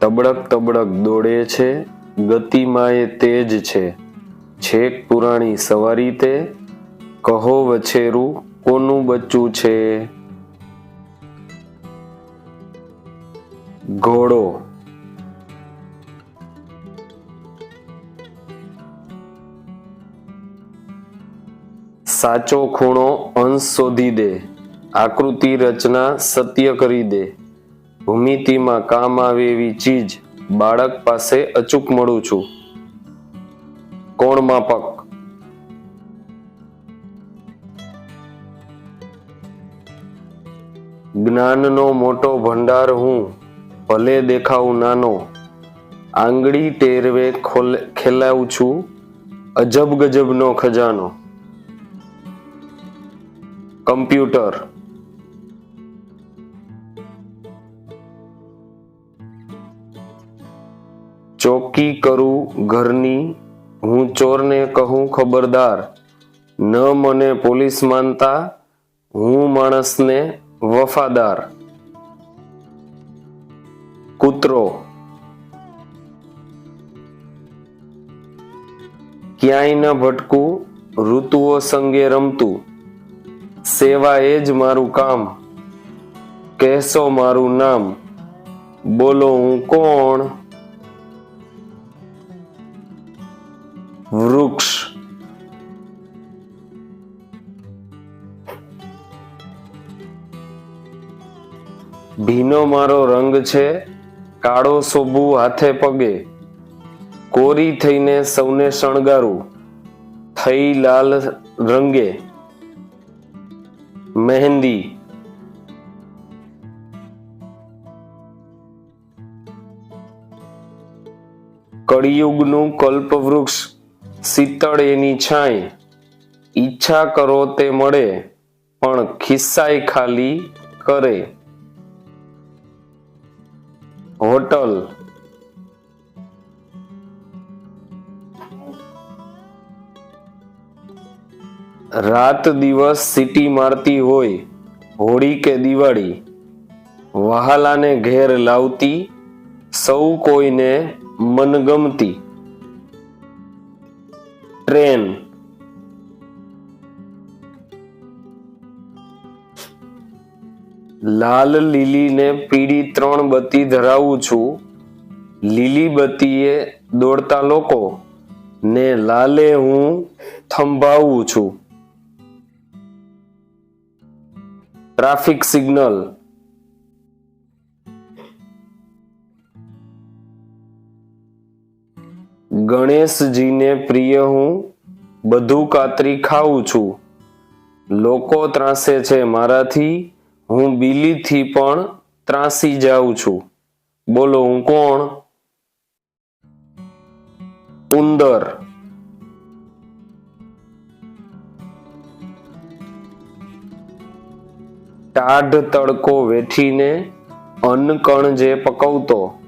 તબડક તબડક દોડે છે ગતિમાં એ તેજ છે. છેક પુરાણી સવારી તે, કહો વછેરું કોનું બચ્ચું છે? ઘોડો. સાચો ખૂણો અંશ શોધી દે, આકૃતિ રચના સત્ય કરી દે. ભૂમિતિમાં કામ આવે એવી ચીજ બાળક પાસે અચૂક મળું છું. કોણ માપક? જ્ઞાનનો મોટો ભંડાર હું, ભલે દેખાવ નાનો. આંગળી ટેરવે ખોલે ખેલાવું છું અજબ ગજબનો ખજાનો. કમ્પ્યુટર ચોકી કરું ઘરની, હું ચોરને કહું ખબરદાર. ન મને પોલીસ માનતા, હું માણસને વફાદાર. કૂતરો. ક્યાંય ન ભટકું, ઋતુઓ સંગે રમતું. સેવા એ જ મારું કામ. કહેશો મારું નામ. બોલો હું કોણ? ભીનો મારો રંગ છે, કાળો સોબુ હાથે પગે. કોરી થઈને સૌને શણગારું, થઈ લાલ રંગે. મહેંદી. કળિયુગનું કલ્પવૃક્ષ, શીતળ એની છાંય. ઈચ્છા કરો તે મળે, પણ ખિસ્સાય ખાલી કરે. હોટલ. રાત દિવસ સીટી મારતી હોય, હોળી કે દિવાળી, વહાલાને ઘેર લાવતી, સૌ કોઈને મનગમતી. ટ્રેન. લાલ લીલીને પીળી ત્રણ બત્તી ધરાવું છું. લીલી બત્તીએ દોડતા લોકો ને લાલે હું થંભાવું છું. Traffic signal. ગણેશજીને પ્રિય હું, બધું કાતરી ખાઉં છું. લોકો ત્રાસે છે મારાથી. હું બિલીથી પણ ત્રાસી જાઉં છું. બોલો, હું કોણ? ઉંદર. ટાઢ તડકો વેઠીને અન્નકણ જે પકવતો,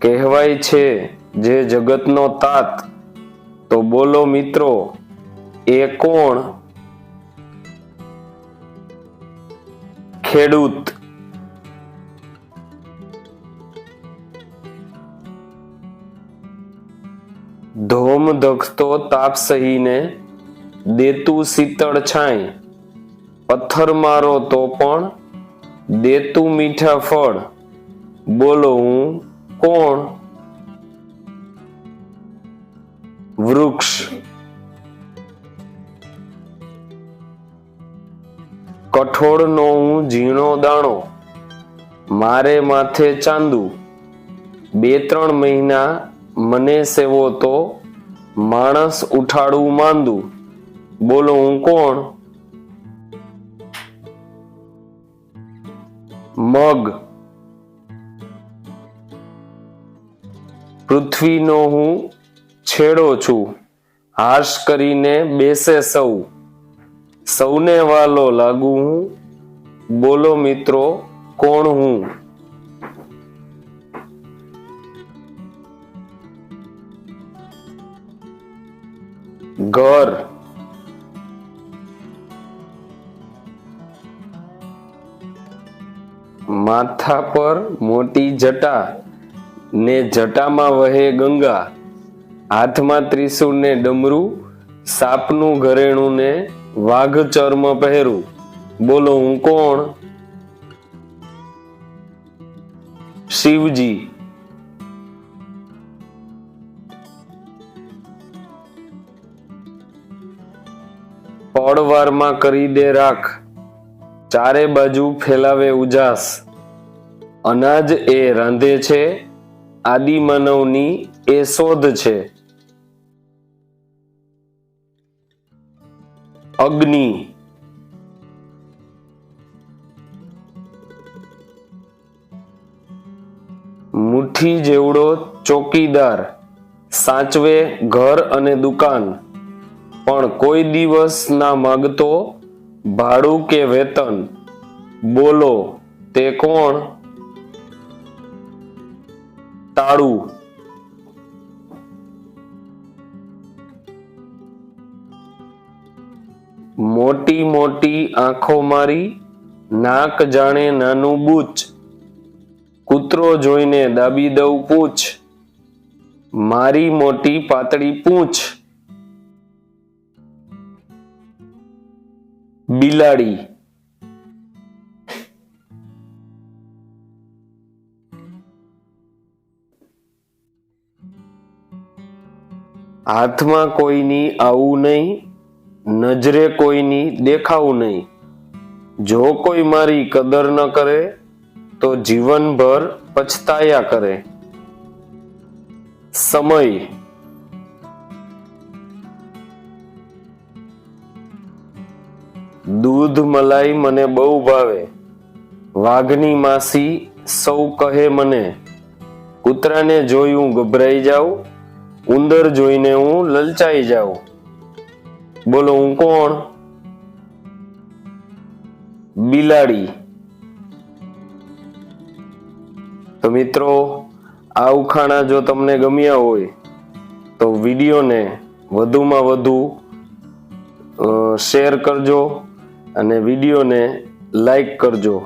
કહેવાય છે જે જગતનો તાત. તો બોલો મિત્રો, એ કોણ? ખેડૂત. ધોમ ધખતો તાપ સહીને દેતું શીતળ છાંય. પથ્થર મારો તો પણ દેતું મીઠા ફળ. બોલો હું કોણ? વૃક્ષ. કઠોળનો હું ઝીણો દાણો, મારે માથે ચાંદુ, બે ત્રણ મહિના મને સેવો તો માણસ ઉઠાડું માંદું, બોલો હું કોણ? મગ. પૃથ્વીનો હું છેડો છું, હાશ કરીને બેસે સૌ. સૌને વાલો લાગુ હું. બોલો મિત્રો, કોણ હું? ઘર. માથા પર મોટી જટા ને જટામાં વહે ગંગા. હાથમાં ત્રિશુળ ને ડમરું, સાપનું ઘરેણું ને વાઘ ચર્મ પહેરું. બોલો, હું કોણ? શિવજી. પળવારમાં કરી દે રાખ. ચારે બાજુ ફેલાવે ઉજાસ. અનાજ એ રાંધે છે, આદિમાનવની એ શોધ છે. અગ્નિ. મુઠ્ઠી જેવડો ચોકીદાર, સાચવે ઘર અને દુકાન. પણ કોઈ દિવસ ના માગતો, ભાડું કે વેતન? બોલો, તે કોણ? તાળું. મોટી મોટી આંખો મારી, નાક જાણે નાનું બૂચ. કૂતરો જોઈને દાબી દઉં પૂછ. મારી મોટી પાતળી પૂંછ. બિલાડી. હાથમાં કોઈની આવું નહીં. નજરે કોઈની દેખાવું નહીં. જો કોઈ મારી કદર ન કરે, તો જીવનભર પછતાયા કરે. સમય. દૂધ મલાઈ મને બહુ ભાવે. વાઘની માસી સૌ કહે મને, કૂતરાને જોઈ હું ગભરાઈ જાઉં, ઉંદર જોઈને હું લલચાઈ જાઉં. બોલો, હું કોણ? બિલાડી. તો મિત્રો, આ ઉખાણા જો તમને ગમ્યા હોય, તો વિડીયોને વધુમાં વધુ શેર કરજો અને વિડીયોને લાઈક કરજો.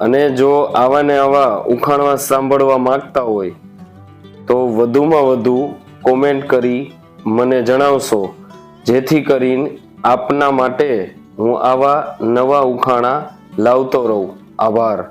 અને જો આવા ને આવા ઉખાણવા સાંભળવા માંગતા હોય, તો વધુમાં વધુ કોમેન્ટ કરી મને જણાવશો. જેથી કરીને આપના માટે હું આવા નવા ઉખાણા લાવતો રહું. આભાર.